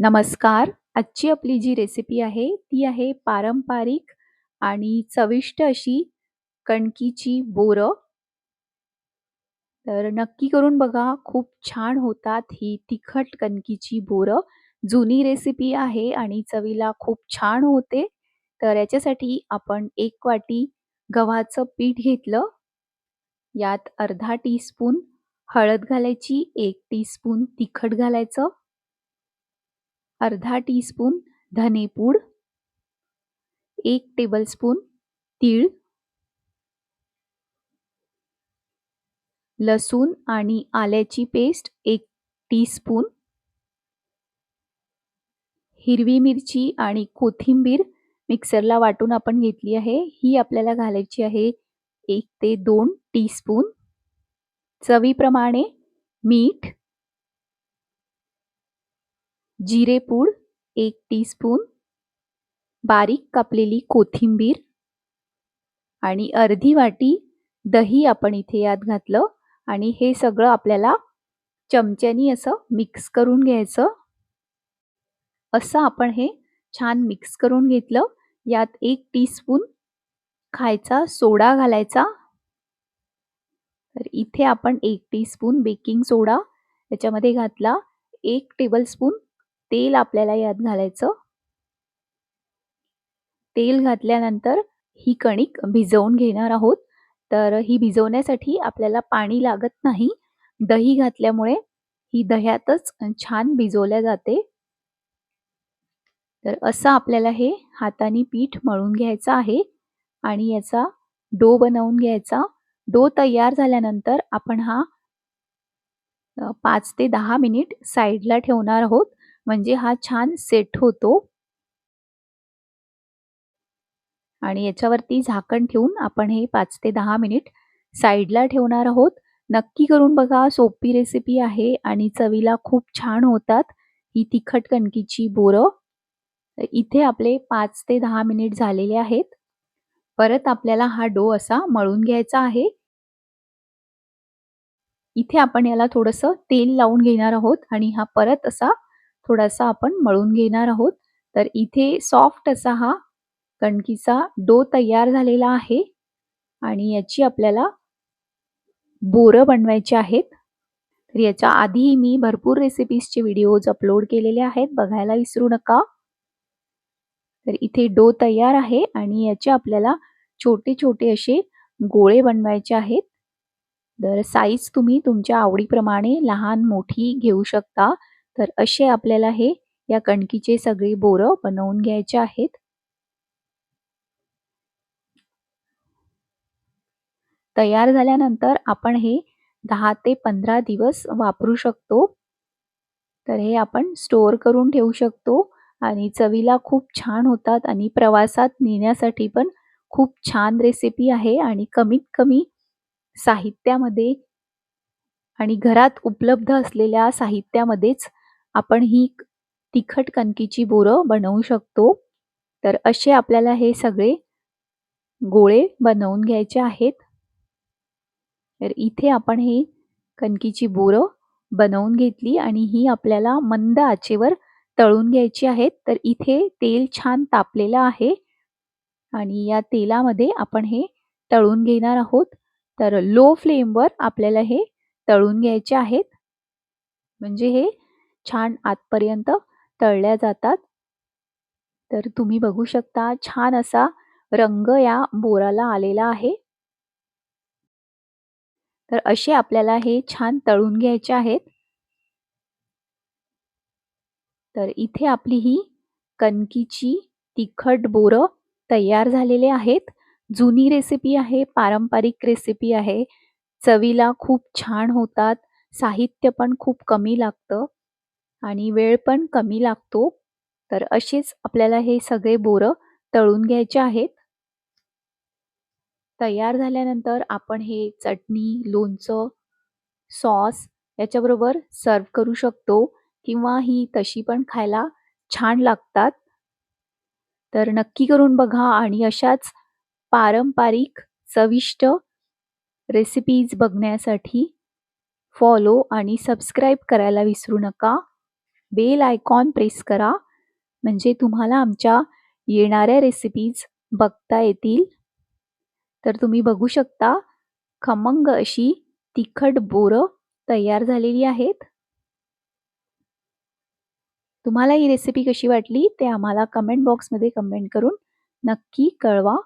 नमस्कार. आजची आपली जी रेसिपी आहे ती आहे पारंपरिक आणि चविष्ट अशी कणकीची बोरं. तर नक्की करून बघा खूप छान होतात ही तिखट कणकीची बोरं. जुनी रेसिपी आहे आणि चवीला खूप छान होते. तर याच्यासाठी आपण एक वाटी गव्हाचं पीठ घेतलं. यात अर्धा टीस्पून हळद घालायची एक टीस्पून तिखट घालायचं. अर्धा टीस्पून धनेपूड एक टेबलस्पून तीळ लसूण आणि आल्याची पेस्ट एक टीस्पून हिरवी मिरची आणि कोथिंबीर मिक्सरला वाटून आपण घेतली आहे. ही आपल्याला घालायची आहे एक ते दोन टीस्पून चवीप्रमाणे मीठ जिरेपूड एक टीस्पून बारीक कापलेली कोथिंबीर. आणि अर्धी वाटी दही आपण इथे यात घातलं. आणि हे सगळं आपल्याला चमच्यानी असं मिक्स करून घ्यायचं. असं आपण हे छान मिक्स करून घेतलं. यात एक टीस्पून खायचा सोडा घालायचा. तर इथे आपण एक टीस्पून बेकिंग सोडा याच्यामध्ये घातला. एक टेबलस्पून तेल आपल्याला यात घालायचं. तेल घातल्यानंतर ही कणिक भिजवून घेणार आहोत. तर ही भिजवण्यासाठी आपल्याला पाणी लागत नाही. दही घातल्यामुळे ही दह्यातच छान भिजवल्या जाते. तर असं आपल्याला हे हाताने पीठ मळून घ्यायचं आहे. आणि याचा डो बनवून घ्यायचा. डो तयार झाल्यानंतर आपण हा पाच ते दहा मिनिट साईडला ठेवणार आहोत. म्हणजे हा छान सेट होतो. आणि याच्यावरती झाकण ठेवून आपण हे पाच ते दहा मिनिट साईडला ठेवणार आहोत. नक्की करून बघा सोपी रेसिपी आहे आणि चवीला खूप छान होतात ही तिखट कणकीची बोरं. इथे आपले पाच ते दहा मिनिट झालेले आहेत. परत आपल्याला हा डो असा मळून घ्यायचा आहे. इथे आपण याला थोडंसं तेल लावून घेणार आहोत आणि हा परत असा थोडासा आपण मळून घेणार आहोत. तर इथे सॉफ्ट असा हा कणकीचा डो तयार झालेला आहे. आणि याची आपल्याला बोरं बनवायची आहेत. तर याच्या आधी मी भरपूर रेसिपीजचे व्हिडिओज अपलोड केलेले आहेत. बघायला विसरू नका. तर इथे डो तयार आहे आणि याचे आपल्याला छोटे छोटे असे गोळे बनवायचे आहेत. तर साईज तुम्ही तुमच्या आवडीप्रमाणे लहान मोठी घेऊ शकता. तर असे आपल्याला हे या कणकीचे सगळे बोरं बनवून घ्यायचे आहेत. तयार झाल्यानंतर आपण हे दहा ते पंधरा दिवस वापरू शकतो. तर हे आपण स्टोअर करून ठेवू शकतो आणि चवीला खूप छान होतात आणि प्रवासात नेण्यासाठी पण खूप छान रेसिपी आहे आणि कमीत कमी साहित्यामध्ये आणि घरात उपलब्ध असलेल्या साहित्यामध्येच आपण ही तिखट कणकीची बोरं बनवू शकतो. तर असे आपल्याला हे सगळे गोळे बनवून घ्यायचे आहेत. तर इथे आपण हे कणकीची बोरं बनवून घेतली आणि ही आपल्याला मंद आचेवर तळून घ्यायची आहेत. तर इथे तेल छान तापलेलं आहे आणि या तेलामध्ये आपण हे तळून घेणार आहोत. तर लो फ्लेमवर आपल्याला हे तळून घ्यायचे आहेत. म्हणजे हे छान आतपर्यंत तळल्या जातात. तर तुम्ही बघू शकता छान असा रंग या बोराला आलेला आहे. तर असे आपल्याला हे छान तळून घ्यायचे आहेत. तर इथे आपली ही कणकीची तिखट बोरं तयार झालेले आहेत. जुनी रेसिपी आहे पारंपरिक रेसिपी आहे. चवीला खूप छान होतात साहित्य पण खूप कमी लागतं. आणि वेळ पण कमी लागतो. तर असेच आपल्याला हे सगळे बोरं तळून घ्यायचे आहेत. तयार झाल्यानंतर आपण हे चटणी लोणचं सॉस याच्याबरोबर सर्व करू शकतो किंवा ही तशी पण खायला छान लागतात. तर नक्की करून बघा आणि अशाच पारंपरिक चविष्ट रेसिपीज बघण्यासाठी फॉलो आणि सबस्क्राईब करायला विसरू नका. बेल आयकॉन प्रेस करा. म्हणजे तुम्हाला आमच्या येणाऱ्या रेसिपीज बघता येतील. तर तुम्ही बघू शकता खमंग अशी तिखट बोरं तयार झालेली आहेत. तुम्हाला ही रेसिपी कशी वाटली ते आम्हाला कमेंट बॉक्समध्ये कमेंट करून नक्की कळवा.